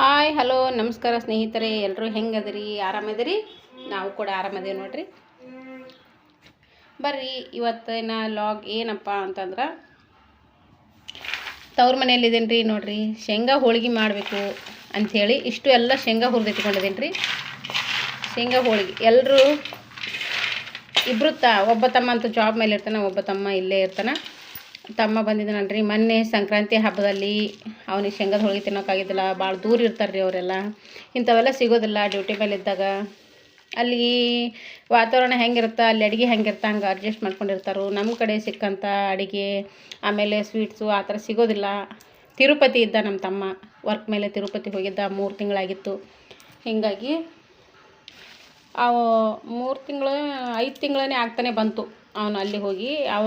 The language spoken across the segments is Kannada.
ಹಾಯ್, ಹಲೋ, ನಮಸ್ಕಾರ ಸ್ನೇಹಿತರೆ ಎಲ್ಲರೂ ಹೆಂಗದಿರಿ? ಆರಾಮದಿರಿ? ನಾವು ಕೂಡ ಆರಾಮದೇವಿ ನೋಡ್ರಿ. ಬರ್ರಿ, ಇವತ್ತಿನ ಲಾಗ್ ಏನಪ್ಪ ಅಂತಂದ್ರೆ, ತವ್ರ ಮನೆಯಲ್ಲಿದ್ದೀನಿ ರೀ ನೋಡ್ರಿ, ಶೇಂಗಾ ಹೋಳಿಗೆ ಮಾಡಬೇಕು ಅಂಥೇಳಿ ಇಷ್ಟು ಎಲ್ಲ ಶೇಂಗಾ ಹುರಿದಿಟ್ಕೊಂಡಿದ್ದೀನಿ ರೀ ಶೇಂಗಾ ಹೋಳಿಗೆ ಎಲ್ಲರೂ ಇಬ್ಬರು ತ, ಒಬ್ಬ ತಮ್ಮ ಅಂತೂ ಜಾಬ್ ಮೇಲೆ ಇರ್ತಾನೆ ಒಬ್ಬ ತಮ್ಮ ಇಲ್ಲೇ ಇರ್ತಾನೆ. ತಮ್ಮ ಬಂದಿದ್ದಾನಲ್ರಿ ಮೊನ್ನೆ ಸಂಕ್ರಾಂತಿ ಹಬ್ಬದಲ್ಲಿ ಅವನಿಗೆ ಶೇಂಗದ ಹೋಳಿಗೆ ತಿನ್ನೋಕ್ಕಾಗಿದ್ದಿಲ್ಲ ಭಾಳ ದೂರ ಇರ್ತಾರೆ ರೀ ಅವರೆಲ್ಲ. ಇಂಥವೆಲ್ಲ ಸಿಗೋದಿಲ್ಲ ಡ್ಯೂಟಿ ಮೇಲೆ ಇದ್ದಾಗ. ಅಲ್ಲಿ ವಾತಾವರಣ ಹೆಂಗಿರುತ್ತೆ, ಅಲ್ಲಿ ಅಡುಗೆ ಹೆಂಗಿರುತ್ತೆ ಹಂಗೆ ಅಡ್ಜಸ್ಟ್ ಮಾಡ್ಕೊಂಡಿರ್ತಾರೆ. ನಮ್ಮ ಕಡೆ ಸಿಕ್ಕಂಥ ಅಡುಗೆ, ಆಮೇಲೆ ಸ್ವೀಟ್ಸು ಆ ಥರ ಸಿಗೋದಿಲ್ಲ. ತಿರುಪತಿ ಇದ್ದ ನಮ್ಮ ತಮ್ಮ ವರ್ಕ್ ಮೇಲೆ ತಿರುಪತಿ ಹೋಗಿದ್ದ ಮೂರು ತಿಂಗಳಾಗಿತ್ತು. ಹೀಗಾಗಿ ಅವು ಮೂರು ತಿಂಗಳು, ಐದು ತಿಂಗಳೇ ಆಗ್ತಾನೆ ಬಂತು. ಅವನು ಅಲ್ಲಿ ಹೋಗಿ, ಅವ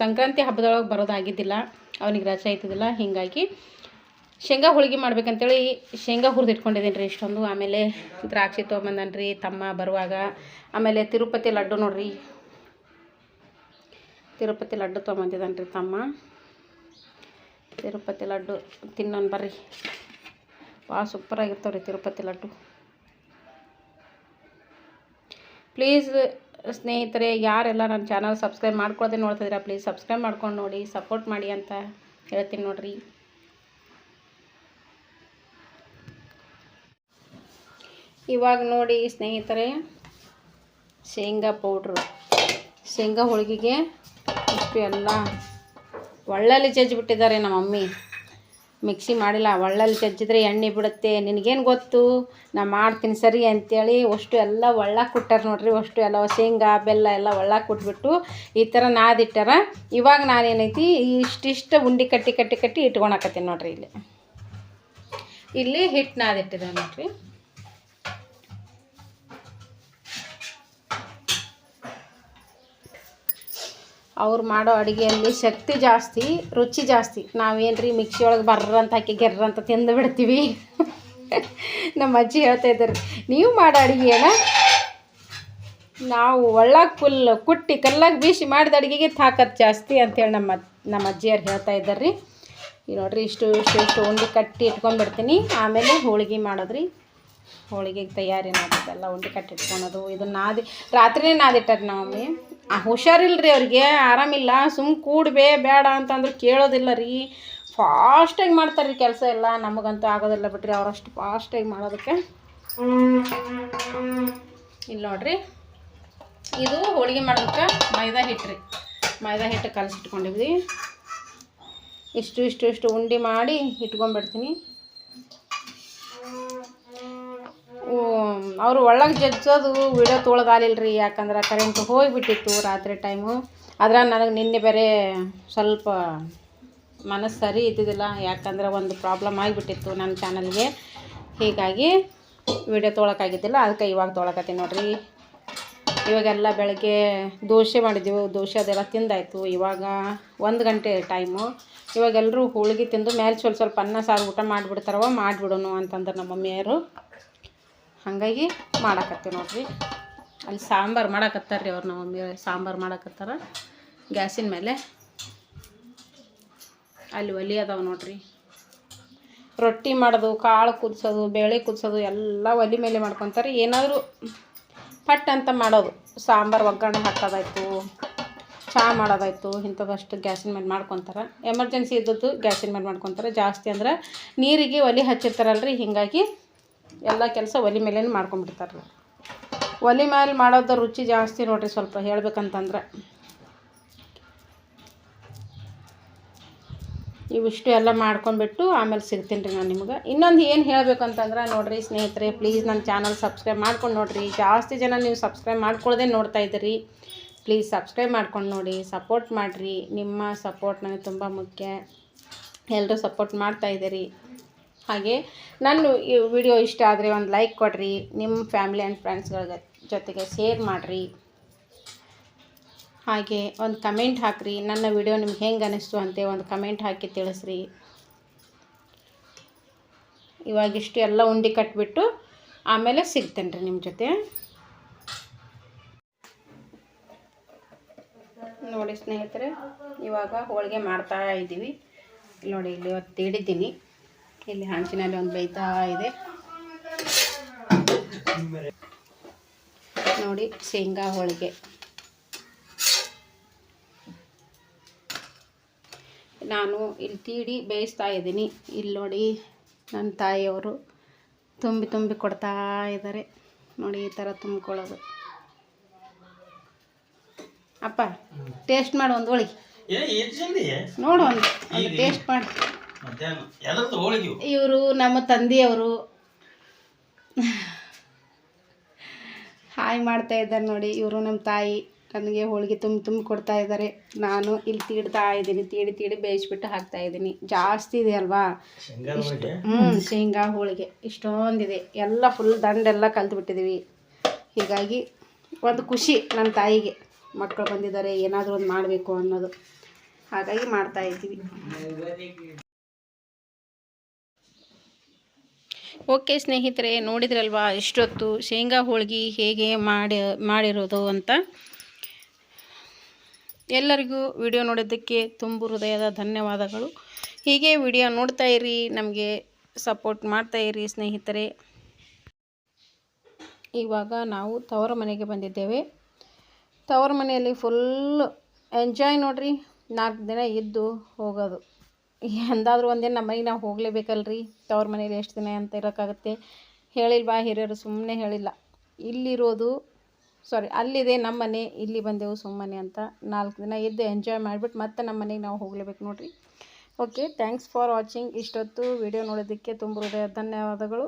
ಸಂಕ್ರಾಂತಿ ಹಬ್ಬದೊಳಗೆ ಬರೋದಾಗಿದ್ದಿಲ್ಲ ಅವನಿಗೆ ರಜೆ ಆಯ್ತಿದ್ದಿಲ್ಲ ಹೀಗಾಗಿ ಶೇಂಗಾ ಹೋಳಿಗೆ ಮಾಡ್ಬೇಕಂತೇಳಿ ಶೇಂಗಾ ಹುರಿದು ಇಟ್ಕೊಂಡಿದ್ದೀನಿ ರೀ ಇಷ್ಟೊಂದು. ಆಮೇಲೆ ದ್ರಾಕ್ಷಿ ತೊಗೊಂಬಂದನ್ ರೀ ತಮ್ಮ ಬರುವಾಗ. ಆಮೇಲೆ ತಿರುಪತಿ ಲಡ್ಡು ನೋಡ್ರಿ. ತಿರುಪತಿ ಲಡ್ಡು ತೊಗೊಂಬಂದಿದ್ದಾನೆ ರೀ ತಮ್ಮ. ತಿರುಪತಿ ಲಡ್ಡು ತಿನ್ನೋಣ ಬರ್ರಿ. ಭಾಳ ಸೂಪರಾಗಿರ್ತಾವೆ ರೀ ತಿರುಪತಿ ಲಡ್ಡು. ಪ್ಲೀಸ್ ಸ್ನೇಹಿತರೆ, ಯಾರೆಲ್ಲ ನನ್ನ ಚಾನಲ್ ಸಬ್ಸ್ಕ್ರೈಬ್ ಮಾಡ್ಕೊಳ್ಳದೆ ನೋಡ್ತಿದ್ದೀರಾ ಪ್ಲೀಸ್ ಸಬ್ಸ್ಕ್ರೈಬ್ ಮಾಡ್ಕೊಂಡು ನೋಡಿ ಸಪೋರ್ಟ್ ಮಾಡಿ ಅಂತ ಹೇಳ್ತೀನಿ ನೋಡಿರಿ. ಇವಾಗ ನೋಡಿ ಸ್ನೇಹಿತರೆ, ಶೇಂಗಾ ಪೌಡ್ರು ಶೇಂಗಾ ಹೋಳಿಗೆಗೆ ಇಷ್ಟು ಎಲ್ಲ ಒಳ್ಳಲ್ಲಿ ಜಜ್ಜಿಬಿಟ್ಟಿದ್ದಾರೆ ನಮ್ಮ ಮಮ್ಮಿ ಮಿಕ್ಸಿ ಮಾಡಿಲ್ಲ, ಒಳ್ಳಲ್ಲಿ ಜಜ್ಜಿದ್ರೆ ಎಣ್ಣೆ ಬಿಡುತ್ತೆ. ನಿನಗೇನು ಗೊತ್ತು? ನಾ ಮಾಡ್ತೀನಿ ಸರಿ ಅಂತೇಳಿ ಅಷ್ಟು ಎಲ್ಲ ಒಳ್ಳಾಗ ಕೊಟ್ಟಾರ ನೋಡ್ರಿ, ಅಷ್ಟು ಎಲ್ಲ ಶೇಂಗಾ, ಬೆಲ್ಲ ಎಲ್ಲ ಒಳ್ಳಾಗ ಕೊಟ್ಬಿಟ್ಟು ಈ ಥರ ನಾದಿಟ್ಟಾರ ಇವಾಗ ನಾನೇನೈತಿ, ಇಷ್ಟಿಷ್ಟು ಉಂಡೆ ಕಟ್ಟಿ ಕಟ್ಟಿ ಕಟ್ಟಿ ಇಟ್ಕೊಳಕತ್ತೀನಿ ನೋಡ್ರಿ ಇಲ್ಲಿ. ಇಲ್ಲಿ ಹಿಟ್ಟು ನಾದಿಟ್ಟಿದೆ ನೋಡ್ರಿ. ಅವ್ರು ಮಾಡೋ ಅಡುಗೆಯಲ್ಲಿ ಶಕ್ತಿ ಜಾಸ್ತಿ, ರುಚಿ ಜಾಸ್ತಿ. ನಾವೇನು ರೀ ಮಿಕ್ಸಿ ಒಳಗೆ ಬರ್ರಂತ ಹಾಕಿ ಗೆರ್ರಂತ ತಿಂದು ಬಿಡ್ತೀವಿ. ನಮ್ಮ ಅಜ್ಜಿ ಹೇಳ್ತಾ ಇದ್ದಾರೆ, ನೀವು ಮಾಡೋ ಅಡುಗೆನ ನಾವು ಒಳ್ಳಾಗ ಫುಲ್ ಕುಟ್ಟಿ ಕಲ್ಲಾಗಿ ಬೀಸಿ ಮಾಡಿದ ಅಡುಗೆಗೆ ತಾಕತ್ತು ಜಾಸ್ತಿ ಅಂತೇಳಿ ನಮ್ಮ ನಮ್ಮ ಅಜ್ಜಿಯವ್ರು ಹೇಳ್ತಾ ಇದ್ದಾರೆ ರೀ. ಈ ನೋಡ್ರಿ ಇಷ್ಟು ಇಷ್ಟು ಇಷ್ಟು ಉಂಡೆ ಕಟ್ಟಿ ಇಟ್ಕೊಂಡ್ಬಿಡ್ತೀನಿ. ಆಮೇಲೆ ಹೋಳಿಗೆ ಮಾಡೋದ್ರಿ. ಹೋಳಿಗೆಗೆ ತಯಾರಿ ಮಾಡೋದೆಲ್ಲ ಉಂಡೆ ಕಟ್ಟಿಟ್ಕೊಳೋದು ಇದನ್ನ ನಾದಿ, ರಾತ್ರಿನೇ ನಾದಿಟ್ಟಾರೆ ನಾವು ಮಮ್ಮಿ ಆ ಹುಷಾರಿಲ್ಲ ರೀ ಅವ್ರಿಗೆ, ಆರಾಮಿಲ್ಲ ಸುಮ್ಮ ಕೂಡ್ಬೇ, ಬೇಡ ಅಂತಂದ್ರೆ ಕೇಳೋದಿಲ್ಲ ರೀ ಫಾಸ್ಟಾಗಿ ಮಾಡ್ತಾರೆ ರೀ ಕೆಲಸ ಎಲ್ಲ, ನಮಗಂತೂ ಆಗೋದಿಲ್ಲ ಬಿಟ್ರಿ ಅವರಷ್ಟು ಫಾಸ್ಟಾಗಿ ಮಾಡೋದಕ್ಕೆ. ಇಲ್ಲಿ ನೋಡ್ರಿ, ಇದು ಹೋಳಿಗೆ ಮಾಡೋದಕ್ಕೆ ಮೈದಾ ಹಿಟ್ಟು ರೀ ಮೈದಾ ಹಿಟ್ಟು ಕಲಸಿಟ್ಕೊಂಡಿದ್ವಿ. ಇಷ್ಟು ಇಷ್ಟು ಇಷ್ಟು ಉಂಡೆ ಮಾಡಿ ಇಟ್ಕೊಂಡ್ಬಿಡ್ತೀನಿ ಅವರು ಒಳಗೆ ಜಜ್ಜೋದು ವಿಡಿಯೋ ತೊಳ್ದಾಲಿಲ್ಲ ರೀ ಯಾಕಂದ್ರೆ ಕರೆಂಟ್ ಹೋಗಿಬಿಟ್ಟಿತ್ತು ರಾತ್ರಿ ಟೈಮು ಆದ್ರೆ ನನಗೆ ನಿನ್ನೆ ಬೇರೆ ಸ್ವಲ್ಪ ಮನಸ್ಸು ಸರಿ ಇದ್ದಿದ್ದಿಲ್ಲ, ಯಾಕಂದ್ರೆ ಒಂದು ಪ್ರಾಬ್ಲಮ್ ಆಗಿಬಿಟ್ಟಿತ್ತು ನನ್ನ ಚಾನಲ್ಗೆ ಹೀಗಾಗಿ ವಿಡಿಯೋ ತೊಳಕಾಗಿದ್ದಿಲ್ಲ ಅದಕ್ಕೆ ಇವಾಗ ತೊಳಕತ್ತೀನಿ ನೋಡಿರಿ. ಇವಾಗೆಲ್ಲ ಬೆಳಗ್ಗೆ ದೋಸೆ ಮಾಡಿದ್ದೆವು ದೋಸೆ ಅದೆಲ್ಲ ತಿಂದಾಯಿತು, ಇವಾಗ ಒಂದು ಗಂಟೆ ಟೈಮು ಇವಾಗೆಲ್ಲರೂ ಹೋಳಿಗೆ ತಿಂದು ಮೇಲೆ ಸ್ವಲ್ಪ ಸ್ವಲ್ಪ ಅನ್ನ ಸಾರು ಊಟ ಮಾಡಿಬಿಡ್ತಾರವ ಮಾಡಿಬಿಡೋಣ ಅಂತಂದ್ರೆ ನಮ್ಮ ಮಮ್ಮಿಯವರು. ಹಾಗಾಗಿ ಮಾಡಾಕತ್ತೀವಿ ನೋಡ್ರಿ. ಅಲ್ಲಿ ಸಾಂಬಾರು ಮಾಡಾಕತ್ತಾರ ರೀ ಅವ್ರು ನಮ್ಮ ಸಾಂಬಾರು ಮಾಡಾಕತ್ತಾರ. ಗ್ಯಾಸಿನ ಮೇಲೆ ಅಲ್ಲಿ ಒಲಿ ಅದಾವೆ ನೋಡ್ರಿ. ರೊಟ್ಟಿ ಮಾಡೋದು, ಕಾಳು ಕುದಿಸೋದು, ಬೇಳೆ ಕುದಿಸೋದು ಎಲ್ಲ ಒಲಿ ಮೇಲೆ ಮಾಡ್ಕೊತಾರೆ. ಏನಾದರೂ ಪಟ್ ಅಂತ ಮಾಡೋದು. ಸಾಂಬಾರು ಒಗ್ಗರಣೆ ಹಾಕೋದಾಯ್ತು ಚಹಾ ಮಾಡೋದಾಯ್ತು, ಇಂಥದಷ್ಟು ಗ್ಯಾಸಿನ ಮೇಲೆ ಮಾಡ್ಕೊತಾರೆ. ಎಮರ್ಜೆನ್ಸಿ ಇದ್ದದ್ದು ಗ್ಯಾಸಿನ ಮೇಲೆ ಮಾಡ್ಕೊತಾರೆ. ಜಾಸ್ತಿ ಅಂದ್ರೆ ನೀರಿಗೆ ಒಲೆ ಹಚ್ಚಿರ್ತಾರಲ್ರಿ. ಹೀಗಾಗಿ ಎಲ್ಲ ಕೆಲಸ ಒಲೆ ಮೇಲೇ ಮಾಡ್ಕೊಂಬಿಡ್ತಾರೆ ರೀ ಒಲೆ ಮೇಲೆ ಮಾಡೋದು ರುಚಿ ಜಾಸ್ತಿ ನೋಡಿರಿ ಸ್ವಲ್ಪ ಹೇಳ್ಬೇಕಂತಂದ್ರೆ. ಇವಿಷ್ಟು ಎಲ್ಲ ಮಾಡ್ಕೊಂಬಿಟ್ಟು ಆಮೇಲೆ ಸಿಗ್ತೀನಿ ರೀ ನಾನು ನಿಮ್ಗೆ. ಇನ್ನೊಂದು ಏನು ಹೇಳಬೇಕಂತಂದ್ರೆ ನೋಡಿರಿ ಸ್ನೇಹಿತರೆ ಪ್ಲೀಸ್ ನನ್ನ ಚಾನಲ್ ಸಬ್ಸ್ಕ್ರೈಬ್ ಮಾಡ್ಕೊಂಡು ನೋಡಿರಿ. ಜಾಸ್ತಿ ಜನ ನೀವು ಸಬ್ಸ್ಕ್ರೈಬ್ ಮಾಡ್ಕೊಳ್ಳೋದೇ ನೋಡ್ತಾ ಇದ್ದೀರಿ. ಪ್ಲೀಸ್ ಸಬ್ಸ್ಕ್ರೈಬ್ ಮಾಡ್ಕೊಂಡು ನೋಡಿ ಸಪೋರ್ಟ್ ಮಾಡಿರಿ. ನಿಮ್ಮ ಸಪೋರ್ಟ್ ನನಗೆ ತುಂಬ ಮುಖ್ಯ. ಎಲ್ಲರೂ ಸಪೋರ್ಟ್ ಮಾಡ್ತಾಯಿದ್ದೀರಿ ಹಾಗೆ ನನ್ನ ಈ ವಿಡಿಯೋ ಇಷ್ಟ ಆದರೆ ಒಂದು ಲೈಕ್ ಕೊಡಿರಿ. ನಿಮ್ಮ ಫ್ಯಾಮಿಲಿ ಆ್ಯಂಡ್ ಫ್ರೆಂಡ್ಸ್ಗಳ ಜೊತೆಗೆ ಶೇರ್ ಮಾಡಿರಿ. ಹಾಗೆ ಒಂದು ಕಮೆಂಟ್ ಹಾಕಿರಿ. ನನ್ನ ವಿಡಿಯೋ ನಿಮ್ಗೆ ಹೆಂಗೆ ಅನ್ನಿಸ್ತು ಅಂತ ಒಂದು ಕಮೆಂಟ್ ಹಾಕಿ ತಿಳಿಸ್ರಿ. ಇವಾಗಿಷ್ಟು ಎಲ್ಲ ಉಂಡಿ ಕಟ್ಬಿಟ್ಟು ಆಮೇಲೆ ಸಿಗ್ತೇನೆ ರೀ ನಿಮ್ಮ ಜೊತೆ. ನೋಡಿ ಸ್ನೇಹಿತರೆ, ಇವಾಗ ಹೋಳಿಗೆ ಮಾಡ್ತಾ ಇದ್ದೀವಿ ನೋಡಿ, ಇಲ್ಲಿ ಇವತ್ತು ಹಿಡಿದ್ದೀನಿ ಇಲ್ಲಿ ಹಂಚಿನಲ್ಲಿ ಒಂದು ಬೇಯ್ತಾ ಇದೆ. ನೋಡಿ ಶೇಂಗಾ ಹೋಳಿಗೆ. ನಾನು ಇಲ್ಲಿ ತೀಡಿ ಬೇಯಿಸ್ತಾ ಇದ್ದೀನಿ. ಇಲ್ಲಿ ನೋಡಿ ನನ್ನ ತಾಯಿಯವರು ತುಂಬಿ ತುಂಬಿ ಕೊಡ್ತಾ ಇದ್ದಾರೆ. ನೋಡಿ ಈ ಥರ ತುಂಬಿಕೊಳ್ಳೋದು. ಅಪ್ಪ ಟೇಸ್ಟ್ ಮಾಡು ಒಂದು ಹೋಳಿಗೆ ನೋಡು ಒಂದು ಟೇಸ್ಟ್ ಮಾಡಿ. ಮಧ್ಯಾಹ್ನ. ಎದ್ರದ್ದು ಹೋಳಿಗೆ ಇವರು ನಮ್ಮ ತಂದೆಯವರು. ಹಾಯ್ ಮಾಡ್ತಾ ಇದ್ದಾರೆ ನೋಡಿ ಇವರು ನಮ್ಮ ತಾಯಿ. ನನಗೆ ಹೋಳಿಗೆ ತುಂಬಿ ತುಂಬಿ ಕೊಡ್ತಾ ಇದ್ದಾರೆ. ನಾನು ಇಲ್ಲಿ ತೀಡ್ತಾ ಇದ್ದೀನಿ ತೀಡಿ ತೀಡಿ ಬೇಯಿಸ್ಬಿಟ್ಟು ಹಾಕ್ತಾ ಇದ್ದೀನಿ. ಜಾಸ್ತಿ ಇದೆ ಅಲ್ವಾ? ಹ್ಞೂ ಶೇಂಗಾ ಹೋಳಿಗೆ. ಇಷ್ಟೊಂದಿದೆ. ಎಲ್ಲ ಫುಲ್ ದಂಡೆಲ್ಲ ಕಲ್ತು ಬಿಟ್ಟಿದ್ದೀವಿ ಹೀಗಾಗಿ ಒಂದು ಖುಷಿ ನನ್ನ ತಾಯಿಗೆ. ಮಕ್ಕಳು ಬಂದಿದ್ದಾರೆ ಏನಾದರೂ ಒಂದು ಮಾಡಬೇಕು ಅನ್ನೋದು. ಹಾಗಾಗಿ ಮಾಡ್ತಾ ಇದ್ದೀವಿ. ಓಕೆ ಸ್ನೇಹಿತರೆ, ನೋಡಿದ್ರಲ್ವಾ ಇಷ್ಟೊತ್ತು ಶೇಂಗಾ ಹೋಳಿಗೆ ಹೇಗೆ ಮಾಡಿ, ಮಾಡಿರೋದು ಅಂತ? ಎಲ್ಲರಿಗೂ ವಿಡಿಯೋ ನೋಡಿದ್ದಕ್ಕೆ ತುಂಬು ಹೃದಯದ ಧನ್ಯವಾದಗಳು. ಹೀಗೆ ವಿಡಿಯೋ ನೋಡ್ತಾ ಇರಿ, ನಮಗೆ ಸಪೋರ್ಟ್ ಮಾಡ್ತಾ ಇರಿ ಸ್ನೇಹಿತರೆ. ಇವಾಗ ನಾವು ತವರ ಮನೆಗೆ ಬಂದಿದ್ದೇವೆ. ತವರ ಮನೆಯಲ್ಲಿ ಫುಲ್ ಎಂಜಾಯ್ ನೋಡ್ರಿ, ನಾಲ್ಕು ದಿನ ಇದ್ದು ಹೋಗೋದು. ಎಂದಾದ್ರೂ ಒಂದೇನು ನಮ್ಮ ಮನೆಗೆ ನಾವು ಹೋಗಲೇಬೇಕಲ್ರಿ. ತವ್ರ ಮನೇಲಿ ಎಷ್ಟು ದಿನ ಅಂತ ಇರೋಕ್ಕಾಗುತ್ತೆ. ಹೇಳಿಲ್ವಾ ಹಿರಿಯರು ಸುಮ್ಮನೆ ಹೇಳಿಲ್ಲ. ಇಲ್ಲಿರೋದು ಸಾರಿ ಅಲ್ಲಿದೆ ನಮ್ಮ ಮನೆ, ಇಲ್ಲಿ ಬಂದೆವು ಸುಮ್ಮನೆ ಅಂತ ನಾಲ್ಕು ದಿನ ಇದ್ದು ಎಂಜಾಯ್ ಮಾಡಿಬಿಟ್ಟು ಮತ್ತೆ ನಮ್ಮ ಮನೆಗೆ ನಾವು ಹೋಗಲೇಬೇಕು ನೋಡಿರಿ. ಓಕೆ ಥ್ಯಾಂಕ್ಸ್ ಫಾರ್ ವಾಚಿಂಗ್ ಇಷ್ಟೊತ್ತು ವಿಡಿಯೋ ನೋಡೋದಕ್ಕೆ ತುಂಬ ಹೃದಯ ಧನ್ಯವಾದಗಳು.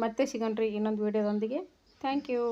ಮತ್ತೆ ಸಿಗೋಣ್ರಿ ಇನ್ನೊಂದು ವಿಡಿಯೋದೊಂದಿಗೆ ಥ್ಯಾಂಕ್ ಯು